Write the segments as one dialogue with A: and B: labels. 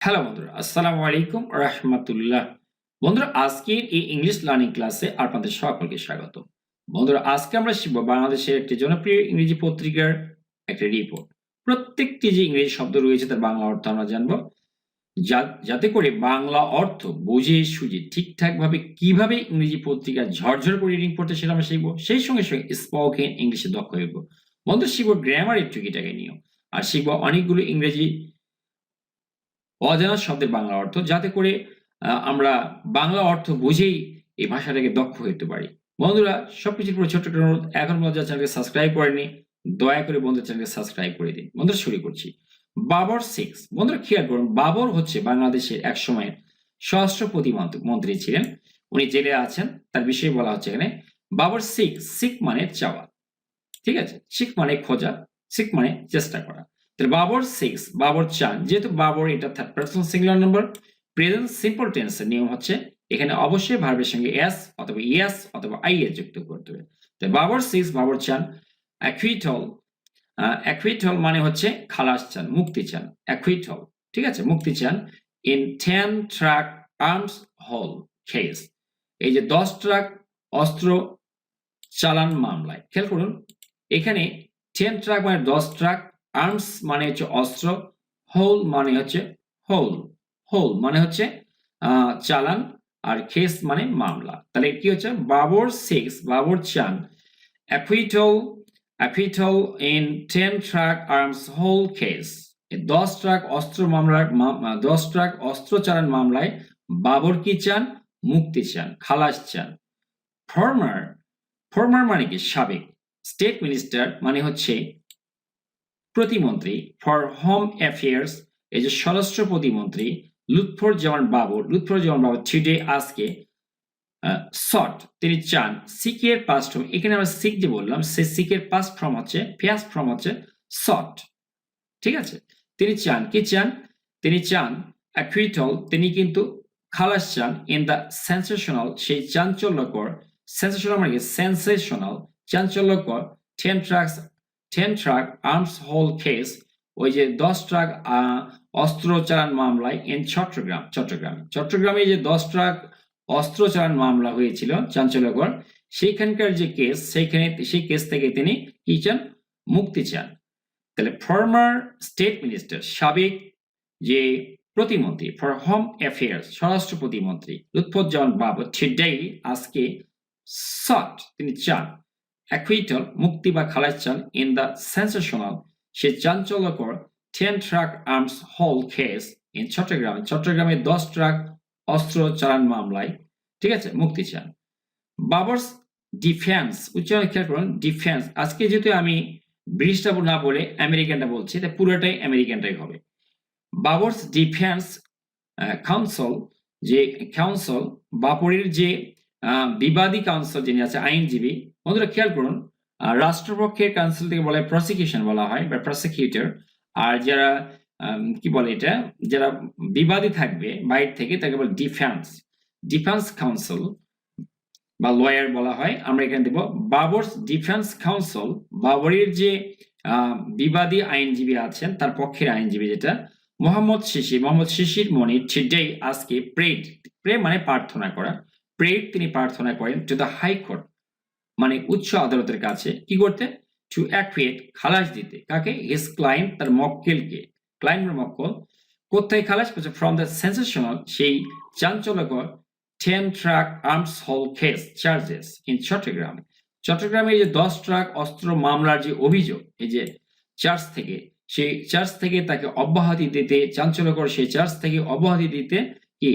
A: Hello বন্ধুরা, আসসালামু আলাইকুম রহমতুল্লাহ। বন্ধুরা, আজকের এই ইংলিশ লার্নিং ক্লাসে আপনাদের সকলকে স্বাগত বন্ধুরা, আজকে আমরা শিখব বাংলাদেশের একটি জনপ্রিয় ইংরেজি পত্রিকার একটা রিপোর্ট প্রত্যেকটি যে ইংরেজি শব্দ রয়েছে তার বাংলা অর্থ আমরা জানব। যাতে করে বাংলা অর্থ বুঝে, সুঝে, ঠিকঠাকভাবে কীভাবে ইংরেজি পত্রিকা ঝরঝর করে রিডিং পড়তে সেটা আমরা শিখব। সেই সঙ্গে সঙ্গে স্পোকেন ইংলিশে দক্ষ হইব। বন্ধু শিখব গ্রামারের টুকিটাকে নিয়েও আর শিখব অনেকগুলো ইংরেজি অজানা শব্দের বাংলা অর্থ, যাতে করে আমরা বাংলা অর্থ বুঝেই এই ভাষাটাকে দক্ষ হতে পারি। বন্ধুরা, সবকিছুর পরে ছোট্ট অনুরোধ, এখন পর্যন্ত চ্যানেলকে সাবস্ক্রাইব করেনি দয়া করে বন্ধুর চ্যানেলকে সাবস্ক্রাইব করে দিন। বন্ধুরা, শুরু করছি। বাবর সিক্স। বন্ধুরা, খেয়াল করুন, বাবর হচ্ছে বাংলাদেশের এক সময়ের প্রতিমন্ত্রী, মন্ত্রী ছিলেন। উনি জেলে আছেন, তার বিষয়ে বলা হচ্ছে এখানে, বাবর সিক্স সিক মানে চাওয়া। ঠিক আছে? শিখ মানে খোঁজা শিখ মানে চেষ্টা করা। তাহলে বাবর সিক্স বাবর চান যেহেতু বাবর এটা third person singular number present simple টেন্সের নিয়ম হচ্ছে এখানে অবশ্যই ভার্বের সঙ্গে এস অথবা ইয়েস অথবা আই এ যুক্ত করতে হবে। তাই বাবর সিক্স বাবর চান অ্যাকুইটল অ্যাকুইটল মানে হচ্ছে খালাস চান, মুক্তি চান অ্যাকুইটল ঠিক আছে? মুক্তি চান in ten truck arms haul case এই যে দশ ট্রাক অস্ত্র চালান মামলায়, খেয়াল করুন, এখানে টেন ট্রাক মানে দশ ট্রাক আর্মস মানে হচ্ছে অস্ত্র হোল মানে হচ্ছে হোল হোল মানে হচ্ছে চালান, আর কেস মানে মামলা। তাহলে কি হচ্ছে? বাবর সিক্স বাবর চান। Acquittal acquittal in ten truck arms haul case দশ ট্রাক অস্ত্র মামলার দশ ট্রাক অস্ত্র চালান মামলায় বাবর কি চান? মুক্তি চান, খালাস চান। ফর্মার ফর্মার মানে কি? সাবেক। স্টেট মিনিস্টার মানে হচ্ছে প্রতিমন্ত্রী ফর হোম অ্যাফেয়ার্স এই যে স্বরাষ্ট্র প্রতিমন্ত্রী লুৎফর জামান বাবর লুৎফর জামান বাবর টুডে আজকে শর্ট তিনি চান সিকের পাস্ট ফর্ম এখানে আমরা সিক যে বললাম সে সিকের পাস্ট ফর্ম হচ্ছে পেয়াস ফর্ম হচ্ছে শর্ট ঠিক আছে? তিনি চান, কি চান? তিনি চান অ্যাকুইটল তিনি কিন্তু খালাস চান ইন দ্য সেন্সেশনাল সেই চাঞ্চল্যকর সেন্সেশনাল মানে সেন্সেশনাল চাঞ্চল্যকর ten trucks ten truck arms haul case ওই যে দশ ট্রাক অস্ত্র চালান মামলায় ইন চট্টগ্রাম চট্টগ্রামে চট্টগ্রামে যে দশ ট্রাক অস্ত্র চালান মামলা হয়েছিল চাঞ্চল্যকর সেইখানকার যে কেস সেইখানে সেই কেস থেকে তিনি কি চান মুক্তি চান তাহলে ফর্মার স্টেট মিনিস্টার সাবেক যে প্রতিমন্ত্রী ফর হোম অ্যাফেয়ার্স স্বরাষ্ট্র প্রতিমন্ত্রী লুৎফুজ্জামান বাবর টুডে আজকে সট তিনি চান অ্যাকুইটল মুক্তি বা খালাস চান ইন দ্য সেন্সেশনাল সে চাঞ্চল্যকর ten truck arms haul case in Chittagong চট্টগ্রামে দশ ট্রাক অস্ত্র চালান মামলায়। ঠিক আছে মুক্তি চান বাবরস ডিফেন্স উচ্চারণ খেয়াল করুন ডিফেন্স আজকে যেহেতু আমি ব্রিটিশটা না বলে আমেরিকানটা বলছি, তাই পুরোটাই আমেরিকানটাই হবে। বাবরস ডিফেন্স কাউন্সিল যে কাউন্সিল বাবরের যে বিবাদী কাউন্সিল যিনি আছে, আইনজীবী বন্ধুরা খেয়াল করুন রাষ্ট্রপক্ষের কাউন্সিল থেকে বলা হয় প্রসিকিউশন বলা হয় বা প্রসিকিউটর আর যারা কি বলে এটা, যারা বিবাদী থাকবে, বাইরে থেকে তাকে বলে ডিফেন্স ডিফেন্স কাউন্সিল বা লয়ার বলা হয়। আমরা এখানে দেব বাবরস ডিফেন্স কাউন্সিল বাবরের যে বিবাদী আইনজীবী আছেন, তার পক্ষের আইনজীবী যেটা, মোহাম্মদ শিশির মোহাম্মদ শিশির মনি টুডে আজকে প্রেড প্রে মানে প্রার্থনা করা। প্রেড তিনি প্রার্থনা করেন টু দ্য হাইকোর্ট মানে উচ্চ আদালতের কাছে। কি করতে? টু অ্যাকুয়েট খালাস দিতে। কাকে? হিস ক্লায়েন্ট তার মক্কেলকে। ক্লায়েন্টের মক্কল। কোথায় খালাস করছে ফ্রম দ্য সেন্সেশনাল সেই চাঞ্চল্যকর ten truck arms haul case charges in Chittagong চট্টগ্রামে যে দশ ট্রাক অস্ত্র মামলার যে অভিযোগ, এই যে চার্জ থেকে, সেই চার্জ থেকে তাকে অব্যাহতি দিতে, চাঞ্চল্যকর সেই চার্জ থেকে অব্যাহতি দিতে কি?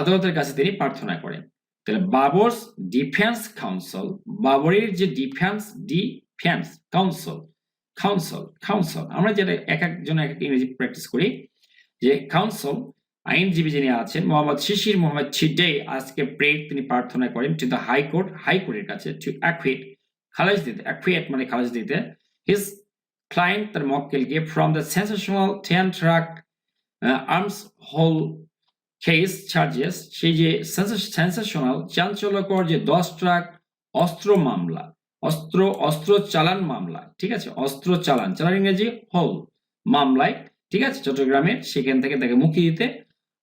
A: আদালতের কাছে তিনি প্রার্থনা করেন। তাহলে বাবরস ডিফেন্স কাউন্সিল, বাবরের যে defence defence counsel counsel counsel. আমরা যেটা এক একজন এক এক ইংরেজি প্র্যাকটিস করি, যে কাউন্সিল, আইনজীবী যিনি আছেন, মোহাম্মদ শিশির মোহাম্মদ ছিডে আজকে প্রেড তিনি প্রার্থনা করেন টু দ্য হাইকোর্ট হাইকোর্টের কাছে টু অ্যাকুইট খালাস দিতে অ্যাকুইট মানে খালাস দিতে। হিজ ক্লায়েন্ট তার মক্কেলকে from the sensational ten truck arms haul case charges সেই যে সেন্সেশনাল চাঞ্চল্যকর যে দশ ট্রাক অস্ত্র মামলা, অস্ত্র অস্ত্র চালান মামলা, ঠিক আছে? অস্ত্র চালান চালান ইংরেজি হোল মামলায়, ঠিক আছে? চট্টগ্রামের, সেখান থেকে তাকে মুক্তি দিতে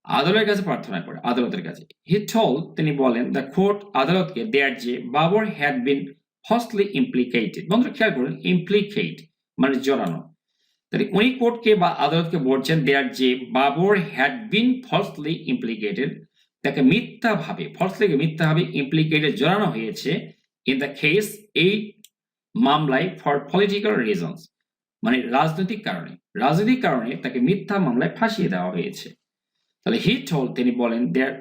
A: আদালতের কাছে প্রার্থনা করে, আদালতের কাছে। হি টোল তিনি বলেন দ্য কোর্ট আদালতকে দেয়ার যে বাবর হ্যাড বিন ফসলি ইমপ্লিকেটেড বন্ধুরা, খেয়াল করুন ইমপ্লিকেট মানে জড়ানো। তাহলে উনি কোর্টকে বা আদালতকে বলছেন দেয়ার যে Babar had been falsely implicated তাকে মিথ্যাভাবে ফলসলি মিথ্যাভাবে ইমপ্লিকেটেড জড়ানো হয়েছে ইন দ্য কেস এই মামলায় ফর পলিটিক্যাল রিজনস মানে রাজনৈতিক কারণে। রাজনৈতিক কারণে তাকে মিথ্যা মামলায় ফাঁসিয়ে দেওয়া হয়েছে। তাহলে হি টোল তিনি বলেন দেয়ার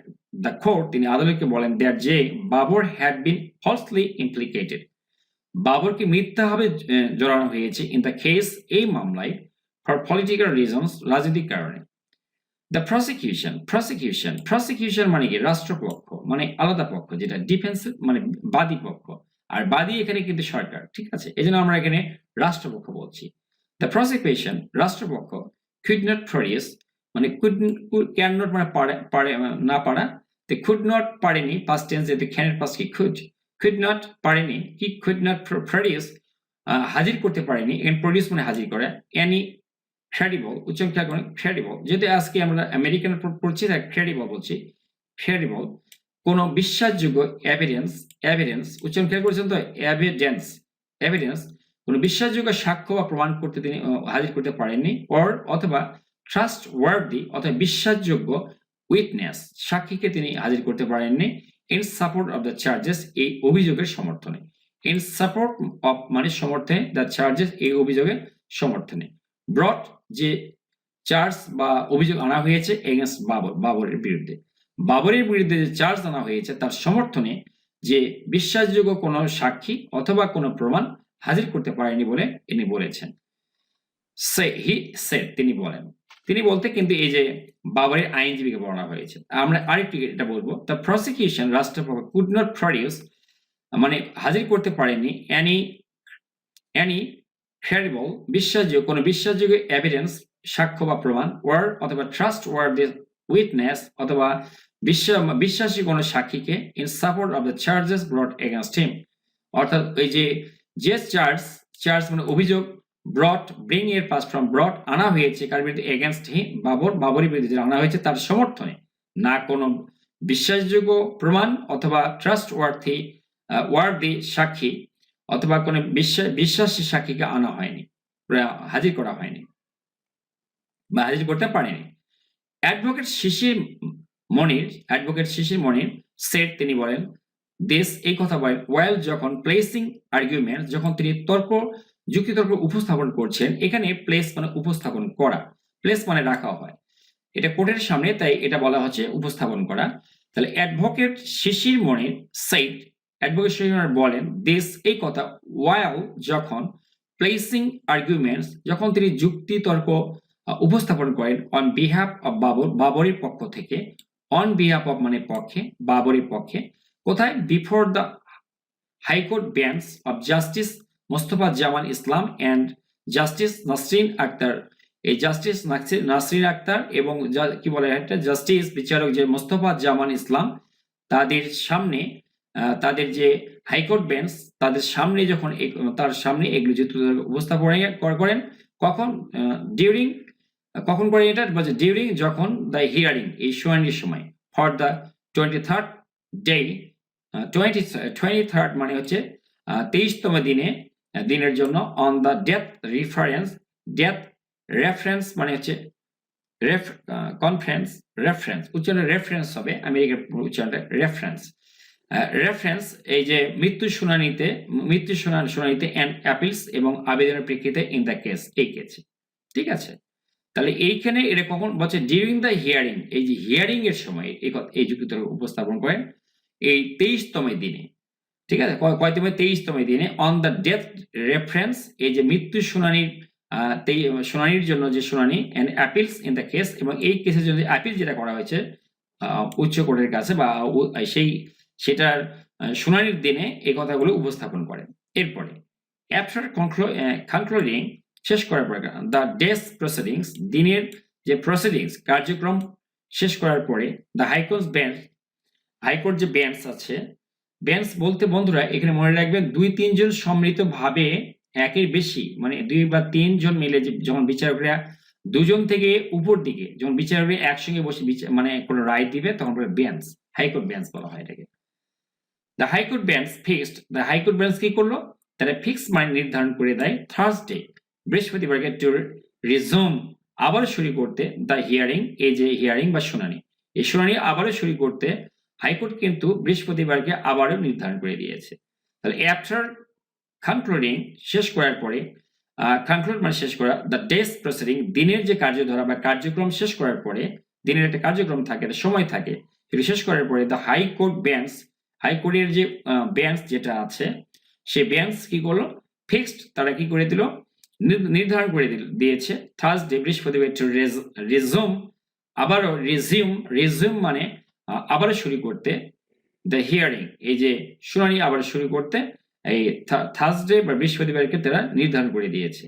A: দ্য কোর্ট তিনি আদালতকে বলেন দেয়ার যে Babar had been falsely implicated বাবরকে মিথ্যাভাবে জড়ানো হয়েছে ইন দ্য কেস এই মামলায় ফর পলিটিক্যাল রিজনস রাজনৈতিক কারণে। দ্য প্রসিকিউশন প্রসিকিউশন প্রসিকিউশন মানে কি? রাষ্ট্রপক্ষ মানে আলাদা পক্ষ, যেটা ডিফেন্স মানে বাদী পক্ষ। আর বাদী এখানে কিন্তু সরকার, ঠিক আছে? এই জন্য আমরা এখানে রাষ্ট্রপক্ষ বলছি। দ্য প্রসিকিউশন রাষ্ট্রপক্ষ কুড নট প্রডিউস মানে কুড ক্যান নট মানে পারে না পারা তে কুড নট পারেনি পাস্ট টেন্স এতে ক্যানের পাস কি খুড কুড নট পারেনি কি কুড নট প্রডিউস হাজির করতে পারেনি এন্ড প্রডিউস মানে হাজির করে এনি ক্রেডিবল করেন ক্রেডিবল যেহেতু আজকে আমরা আমেরিকান পড়ছি তাই ক্রেডিবল বলছি ক্রেডিবল কোন বিশ্বাসযোগ্য এভিডেন্স এভিডেন্স উচ্চারণ খেয়াল করেছেন তো এভিডেন্স এভিডেন্স কোন বিশ্বাসযোগ্য সাক্ষ্য বা প্রমাণ করতে তিনি হাজির করতে পারেননি অর অথবা ট্রাস্ট ওয়ার্ডি অথবা বিশ্বাসযোগ্য উইটনেস সাক্ষীকে তিনি হাজির করতে পারেননি in support of the charges এই অভিযোগের সমর্থনে। ইন সাপোর্ট অফ মানে সমর্থনে দ্য চার্জেস এই অভিযোগের সমর্থনে। ব্রট যে চার্জ বা অভিযোগ আনা হয়েছে এগেনস্ট বাবর বাবরের বিরুদ্ধে। বাবরের বিরুদ্ধে যে চার্জ আনা হয়েছে, তার সমর্থনে যে বিশ্বাসযোগ্য কোনো সাক্ষী অথবা কোনো প্রমাণ হাজির করতে পারেনি বলে ইনি বলেছেন। সে, হি, সে, তিনি বলেন। তিনি বলতে কিন্তু এই যে বাবরের আইনজীবীকে বর্ণনা হয়েছে আমরা আরেকটু এটা বলব। দ্য প্রসিকিউশন রাষ্ট্রপক্ষ কুড নট প্রডিউস মানে হাজির করতে পারেনি এনি এনি ক্রেডিবল বিশ্বাসযোগ্য, কোনো বিশ্বাসযোগ্য এভিডেন্স সাক্ষ্য বা প্রমাণ ওয়ার্ড অথবা ট্রাস্ট ওয়ার্ড উইটনেস অথবা বিশ্বাস বিশ্বাসী কোনো সাক্ষীকে in support of the charges brought against him অর্থাৎ এই যে যে চার্জ চার্জ মানে অভিযোগ ব্রট ব্রিং এর পাস ফ্রম ব্রট আনা হয়েছে। কার বিরুদ্ধে? Against him Babar. বাবরের বিরুদ্ধে আনা হয়েছে, তার সমর্থনে। না কোনো বিশ্বাসযোগ্য প্রমাণ অথবা ট্রাস্ট ওয়ার্থি ওয়ার্ডি সাক্ষী অথবা কোনো বিশ্বাস, বিশ্বাসী সাক্ষীকে আনা হয়নি হাজির করা হয়নি বা হাজির করতে পারেনি। Advocate Shishir Manir advocate Shishir Manir said তিনি বলেন দেশ এই কথা বলেন ওয়েল যখন প্লেসিং আর্গুমেন্ট যখন তিনি তর্ক যুক্তিতর্ক উপস্থাপন করছেন এখানে প্লেস মানে উপস্থাপন করা। প্লেস মানে রাখা হয়। এটা কোর্টের সামনে, তাই এটা বলা হচ্ছে উপস্থাপন করা। তাহলে অ্যাডভোকেট শিশির মনির সেইট অ্যাডভোকেট শিশির বলেন দেশ এই কথা ওয়াইল যখন প্লেসিং আর্গুমেন্টস যখন তিনি যুক্তি তর্ক উপস্থাপন করেন অন বিহাফ অফ বাবর, বাবরের পক্ষ থেকে অন বিহাফ অফ মানে পক্ষে, বাবরের পক্ষে, কোথায়? Before the High Court bench of justice Mostafa Zaman Islam and justice Nasrin Akter. এই জাস্টিস নাসরিন আক্তার এবং যা- কি বলে একটা জাস্টিস বিচারক যে মোস্তফা জামান ইসলাম, তাদের সামনে তাদের যে হাইকোর্ট বেঞ্চ, তাদের সামনে যখন তার সামনে এগুলো যুক্তি উপস্থাপন কর- করেন, কখন ডিউরিং কখন করেন এটা? বলছে ডিউরিং যখন দ্য হিয়ারিং এই শুনানির সময় for the twenty third day twenty twenty third মানে হচ্ছে তেইশতম দিনে দিনের জন্য on the death reference death reference মানে হচ্ছে রেফ কনফারেন্স রেফারেন্স উচ্চারণে রেফারেন্স হবে আমেরিকার উচ্চারণটা রেফারেন্স রেফারেন্স এই যে মৃত্যু শুনানিতে, মৃত্যু শুনানি, শুনানিতে অ্যান্ড অ্যাপিলস এবং আবেদনের প্রেক্ষিতে ইন দ্য কেস এই কেস ঠিক আছে? তাহলে এইখানে এটা কখন, বলছে ডিউরিং দ্য হিয়ারিং এই যে হিয়ারিং এর সময়, এই যুক্তিতর উপস্থাপন করেন, এই তেইশতম দিনে। ঠিক আছে? কয়- কয়তম তেইশতম দিনে অন দ্য ডেথ রেফারেন্স এই যে মৃত্যু শুনানির শুনানির জন্য যে শুনানি and appeals in the case এবং এই কেসের জন্য অ্যাপিল যেটা করা হয়েছে উচ্চ কোর্টের কাছে বা সেই, সেটার শুনানির দিনে এই কথাগুলো উপস্থাপন করেন এরপরে অ্যাফটার কনক্লুডিং শেষ করার পরে দ্য ডেস প্রসিডিংস দিনের যে প্রসিডিংস কার্যক্রম শেষ করার পরে the High Court bench High Court যে বেঞ্চ আছে বেঞ্চ বলতে বন্ধুরা এখানে মনে রাখবেন দুই তিনজন সম্মিলিত ভাবে একের বেশি মানে দুই বা তিনজন মিলে যখন বিচারকরা দুজন থেকে উপর দিকে, যখন বিচারক একসঙ্গে বসে মানে কোনো রায় দিবে, তখন বেঞ্চ হাইকোর্ট বেঞ্চ বলা হয় এটাকে। The High Court bench fixed the High Court bench কি করল? তারা ফিক্স মানে নির্ধারণ করে দেয় থার্সডে বৃহস্পতিবারকে টু রিজুম আবার শুরু করতে দ্য হিয়ারিং এই যে হিয়ারিং বা শুনানি, এই শুনানি আবারও শুরু করতে হাইকোর্ট কিন্তু বৃহস্পতিবারকে আবারও নির্ধারণ করে দিয়েছে। তাহলে অ্যাফটার কনক্লুডিং শেষ করার পরে কনক্লুড মানে শেষ করা দ্য ডেস প্রসিডিং দিনের যে কার্যধারা বা কার্যক্রম শেষ করার পরে, দিনের একটা কার্যক্রম থাকে, একটা সময় থাকে, সেটা শেষ করার পরে দ্য হাইকোর্ট বেঞ্চ হাইকোর্টের যে বেঞ্চ যেটা আছে সেই বেঞ্চ কি করল? ফিক্সড তারা কি করে দিল? নির- নির্ধারণ করে দিল- দিয়েছে। থার্সডে বৃহস্পতিবার টু রিজুম আবারও রিজিউম রিজিউম মানে আহ, আবারও শুরু করতে দ্য হিয়ারিং এই যে শুনানি আবার শুরু করতে এই থার্সডে বা বৃহস্পতিবারকে তারা নির্ধারণ করে দিয়েছে।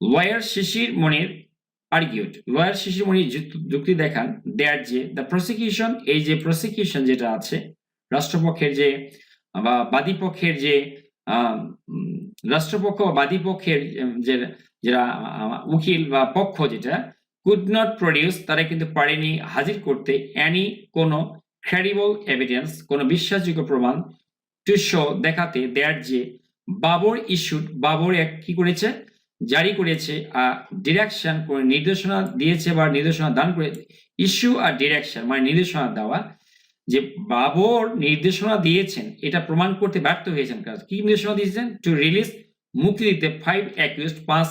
A: Lawyer Shishir Monir argued lawyer Shishir Monir যুক্ত- দেখান দেয়ার যে দ্য প্রসিকিউশন এই যে প্রসিকিউশন যেটা আছে রাষ্ট্রপক্ষের যে বা বাদীপক্ষের যে রাষ্ট্রপক্ষ বা বাদীপক্ষের যে যারা উকিল বা পক্ষ যেটা কুড নট প্রডিউস তারা কিন্তু পারেনি হাজির করতে অ্যানি কোনো ক্রেডিবল এভিডেন্স কোনো বিশ্বাসযোগ্য প্রমাণ টু শো দেখাতে, দেয়ার যে বাবর ইস্যুড বাবর এক কি করেছে? জারি করেছে ডিরেকশন করে নির্দেশনা দিয়েছে বা নির্দেশনা দান করে ইস্যু আর ডিরেকশন মানে নির্দেশনা দেওয়া, যে বাবর নির্দেশনা দিয়েছেন, এটা প্রমাণ করতে ব্যর্থ হয়েছেন কাজ, কি নির্দেশনা দিয়েছেন? টু রিলিজ মুক্তি দিতে ফাইভ অ্যাকিউজড পাঁচ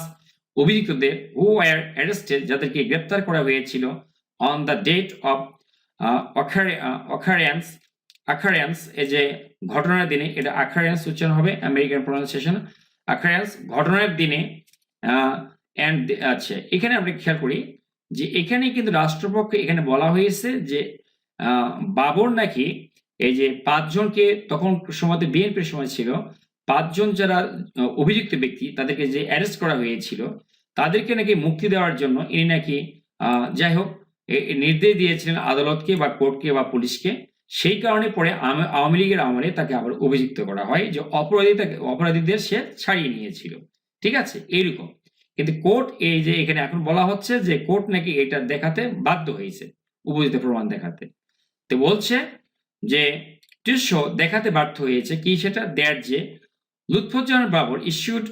A: অভিযুক্তদের হু আর অ্যারেস্টেড যাদেরকে গ্রেপ্তার করা হয়েছিল on the date of occurrence occurrence এই যে ঘটনার দিনে, এটা আকারেন্স উচ্চারণ হবে আমেরিকান প্রনাউন্সিয়েশন আকারেন্স ঘটনার দিনে অ্যান্ড আচ্ছা এখানে আমরা খেয়াল করি যে এখানে কিন্তু রাষ্ট্রপক্ষ এখানে বলা হয়েছে যে বাবর নাকি এই যে পাঁচজনকে তখন সময় বিএনপির সময় ছিল পাঁচজন যারা অভিযুক্ত ব্যক্তি তাদেরকে যে অ্যারেস্ট করা হয়েছিল, তাদেরকে নাকি মুক্তি দেওয়ার জন্য ইনি নাকি যাই হোক নির্দেশ দিয়েছিলেন আদালতকে বা কোর্টকে বা পুলিশকে। সেই কারণে পরে আওয়ামী লীগের আমলে তাকে আবার অভিযুক্ত করা হয়, যে অপরাধী তাকে, অপরাধীদের সে ছাড়িয়ে নিয়েছিল। ঠিক আছে? এইরকম। কিন্তু কোর্ট এই যে এখানে এখন বলা হচ্ছে যে কোর্ট নাকি এটা দেখাতে বাধ্য হয়েছে, উপযুক্ত প্রমাণ দেখাতে। তো বলছে যে দৃশ্য দেখাতে ব্যর্থ হয়েছে কি সেটা? দেয়ার যে লুৎফুজ্জামান বাবর ইস্যুড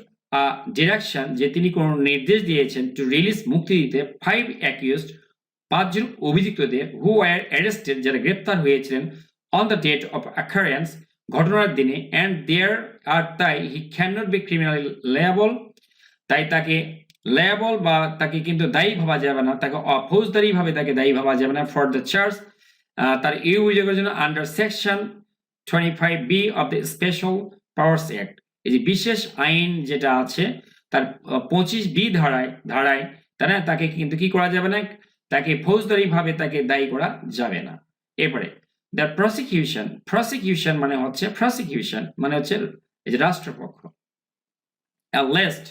A: ডিরেকশন যে তিনি কোন নির্দেশ দিয়েছেন টু রিলিজ মুক্তি দিতে ফাইভ অ্যাকিউজড পাঁচজন অভিযুক্তদের হু আর অ্যারেস্টেড যারা গ্রেপ্তার হয়েছিলেন on the date of occurrence ঘটনার দিনে অ্যান্ড দেয়ার আর তাই he can not be criminal liable তাই তাকে লেয়াবল বা তাকে কিন্তু দায়ী ভাবা যাবে না, তাকে ফৌজদারি ভাবে তাকে দায়ী ভাবা যাবে না ফর দ্য চার্জ তার এই অভিযোগের জন্য under section twenty five B of the special powers act এই যে বিশেষ আইন যেটা আছে, তার পঁচিশ বি ধারায় ধারায় তারা তাকে কিন্তু কি করা যাবে না? তাকে ফৌজদারি ভাবে তাকে দায়ী করা যাবে না। এরপরে দ্য প্রসিকিউশন প্রসিকিউশন মানে হচ্ছে প্রসিকিউশন মানে হচ্ছে এই যে রাষ্ট্রপক্ষ। লেস্ট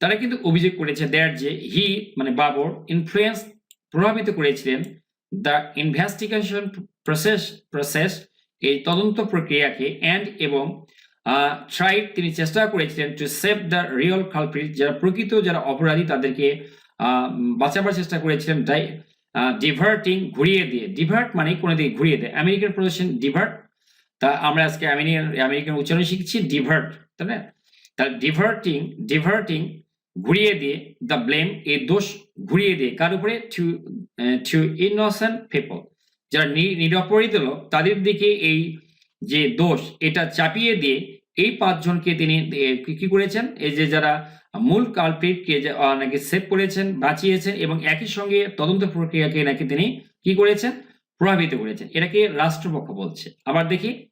A: তারা কিন্তু অভিযোগ করেছে দেয়ার যে হি মানে বাবর ইনফ্লুয়েন্স প্রভাবিত করেছিলেন দ্য ইনভেস্টিগেশন প্রসেস প্রসেস এই তদন্ত প্রক্রিয়াকে অ্যান্ড এবং ট্রাইড তিনি চেষ্টা করেছিলেন to save the real culprit যারা প্রকৃত, যারা অপরাধী, তাদেরকে বাঁচাবার চেষ্টা করেছিলেন, তাই ডিভার্টিং ঘুরিয়ে দিয়ে। ডিভার্ট মানে কোনো দিকে ঘুরিয়ে দেয়। আমেরিকান প্রদর্শন ডিভার্ট তা আমরা আজকে আমেরিকান আমেরিকান উচ্চারণ শিখছি ডিভার্ট তাই না? তা ডিভার্টিং ডিভার্টিং ঘুরিয়ে দিয়ে দ্য ব্লেম এই দোষ, ঘুরিয়ে দিয়ে, কার উপরে? টু টু ইনোসেন্ট পিপল যারা নিরপরাধ লোক, তাদের দিকে এই যে দোষ, এটা চাপিয়ে দিয়ে এই পাঁচজনকে তিনি কি- করেছেন? এই যে যারা মূল কালপ্রিটকে নাকি সেভ করেছেন, বাঁচিয়েছেন এবং একই সঙ্গে তদন্ত প্রক্রিয়াকে নাকি তিনি কি করেছেন? প্রভাবিত করেছেন। এটাকে রাষ্ট্রপক্ষ বলছে। আবার দেখি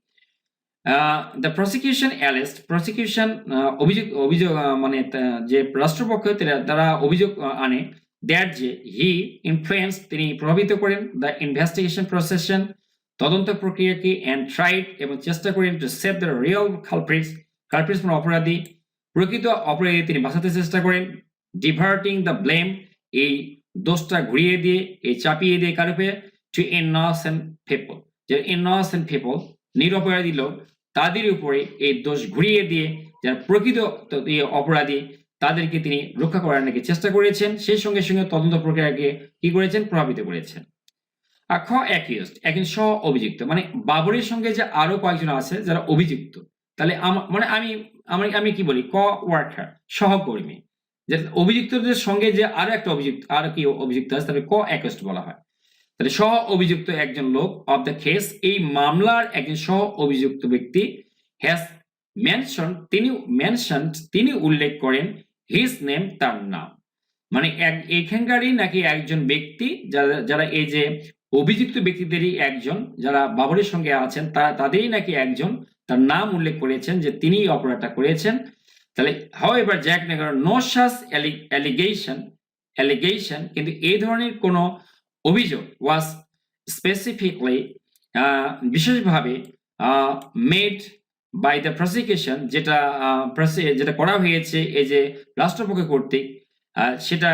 A: দ্য প্রসিকিউশন অ্যালেস্ট প্রসিকিউশন অভিযোগ অভিযোগ মানে যে রাষ্ট্রপক্ষ, তারা- অভিযোগ আনে দ্যাট যে হি ইনফ্লুয়েন্স তিনি প্রভাবিত করেন দ্য ইনভেস্টিগেশন প্রসেশন তদন্ত প্রক্রিয়াকে অ্যান্ড ট্রাইড এবং চেষ্টা করেন to save the real culprits culprits মানে অপরাধী। প্রকৃত অপরাধী তিনি বাঁচাতে চেষ্টা করেন। ডিভার্টিং দ্য ব্লেম এই দোষটা ঘুরিয়ে দিয়ে, এই চাপিয়ে দিয়ে কার উপরে টু ইনসেন্ট পিপল যে ইনসেন্ট পিপল নিরপরাধী লোক, তাদের উপরে এই দোষ ঘুরিয়ে দিয়ে, যারা প্রকৃত অপরাধী, তাদেরকে তিনি রক্ষা করার নাকি চেষ্টা করেছেন, সেই সঙ্গে সঙ্গে তদন্ত প্রক্রিয়াকে কি করেছেন, প্রভাবিত করেছেন। খ অ্যাকিউজড একজন সহ অভিযুক্ত। মানে বাবরের সঙ্গে যে আরও কয়েকজন আছে যারা অভিযুক্ত, তাহলে মানে আমি আমি আমি কি বলি? ক ওয়ার্কার সহকর্মী। যে অভিযুক্তদের সঙ্গে যে আরও একটা অভিযুক্ত, আর কি অভিযুক্ত আছে, তাহলে ক অ্যাকিউজড বলা হয়। তাহলে সহ অভিযুক্ত একজন লোক অফ দ্য কেস এই মামলার একজন সহ অভিযুক্ত ব্যক্তি হ্যাজ মেনশন তিনি মেনশন তিনি উল্লেখ করেন হিজ নেম তার নাম। মানে এক, এখানকারই নাকি একজন ব্যক্তি যারা যারা এই যে অভিযুক্ত ব্যক্তিদেরই একজন, যারা বাবরের সঙ্গে আছেন তারা তাদেরই নাকি একজন, তার নাম উল্লেখ করেছেন যে তিনি অপরাধটা করেছেন। তাহলে হাও এবার জ্যাক নেগার নো সাস অ্যালিগেশন অ্যালিগেশন কিন্তু এই ধরনের কোনো অভিযোগ ওয়াজ স্পেসিফিকলি বিশেষভাবে মেড বাই দ্য প্রসিকিউশন যেটা যেটা করা হয়েছে, এই যে রাষ্ট্রপক্ষ কর্তৃক সেটা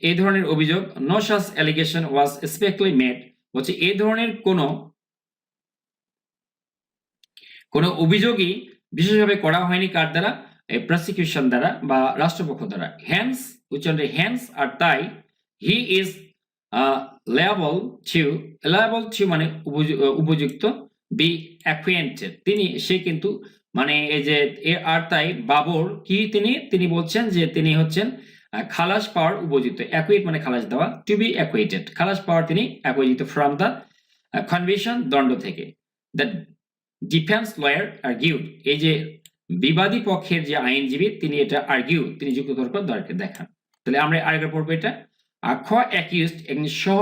A: এই ধরনের অভিযোগ no such allegation was specially made হচ্ছে এই ধরনের কোনো কোনো অভিযোগই বিশেষভাবে করা হয়নি কার দ্বারা? প্রসিকিউশন দ্বারা বা রাষ্ট্রপক্ষ দ্বারা। হ্যান্স উচ্চারণে হ্যান্স আর তাই he is liable to liable to মানে উপযু- উপযুক্ত বি অ্যাকুয়েন্টেড তিনি, সে কিন্তু মানে এই যে আর তাই, বাবর, কি তিনি? তিনি বলছেন যে তিনি হচ্ছেন খালাস পাওয়ার উপযুক্ত অ্যাকুয়েট মানে খালাস দেওয়া টু বি অ্যাকুয়েটেড খালাস পাওয়ার তিনি অ্যাকুয়েজিত ফ্রম দ্য কনভিশন দণ্ড থেকে। দ্য ডিফেন্স লয়ার আর্গিউড এই যে বিবাদী পক্ষের যে আইনজীবী, তিনি এটা আর্গিউ তিনি যুক্তিতর্ক দরকার দেখান। তাহলে আমরা আরেকবার পড়ব এটা। আখ অ্যাকিউজড একজন সহ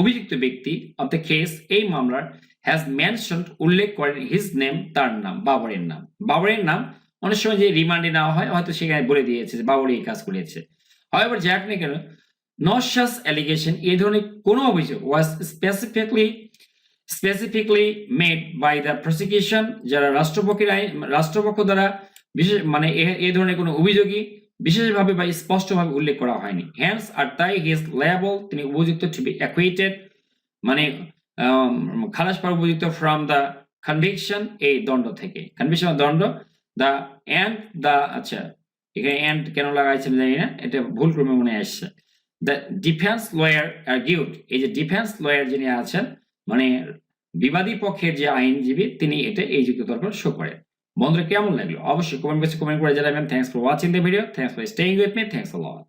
A: অভিযুক্ত ব্যক্তি অফ দ্য কেস এই মামলার হ্যাজ মেনশন উল্লেখ করেন হিজ নেম তার নাম, বাবরের নাম। বাবরের নাম অনেক সময় যে রিমান্ডে নেওয়া হয়, হয়তো সেখানে বলে দিয়েছে যে বাবর এই কাজ করেছে। হয়বার যাক না কেন নশাস অ্যালিগেশন এই ধরনের কোনো অভিযোগ was specifically specifically made by the prosecution যারা রাষ্ট্রপক্ষের আইন, রাষ্ট্রপক্ষ দ্বারা বিশেষ মানে এই ধরনের কোনো অভিযোগই বিশেষভাবে বা স্পষ্টভাবে উল্লেখ করা হয়নি। হ্যান্স আর তাই হিজ লেবল তিনি উপযুক্ত টু বি অ্যাকুইটেড মানে খালাস পাওয়ার উপযুক্ত ফ্রম দ্য কনভিকশন এই দণ্ড থেকে। কনভিকশন দণ্ড দ্য অ্যান্ড দ্য আচ্ছা এখানে এন্ড কেন লাগাইছে আমি জানি না, এটা ভুল ক্রমে মনে আসছে। দ্য ডিফেন্স লয়ার আর্গিউড এই যে ডিফেন্স লয়ার যিনি আছেন মানে বিবাদী পক্ষের যে আইনজীবী, তিনি এটা এই যুক্তিতর্ক শো করেন। বন্ধুরা, কেমন লাগল? অবশ্যই কমেন্ট বক্সে কমেন্ট করে জানাবেন। Thanks for watching the video thanks for staying with me thanks a lot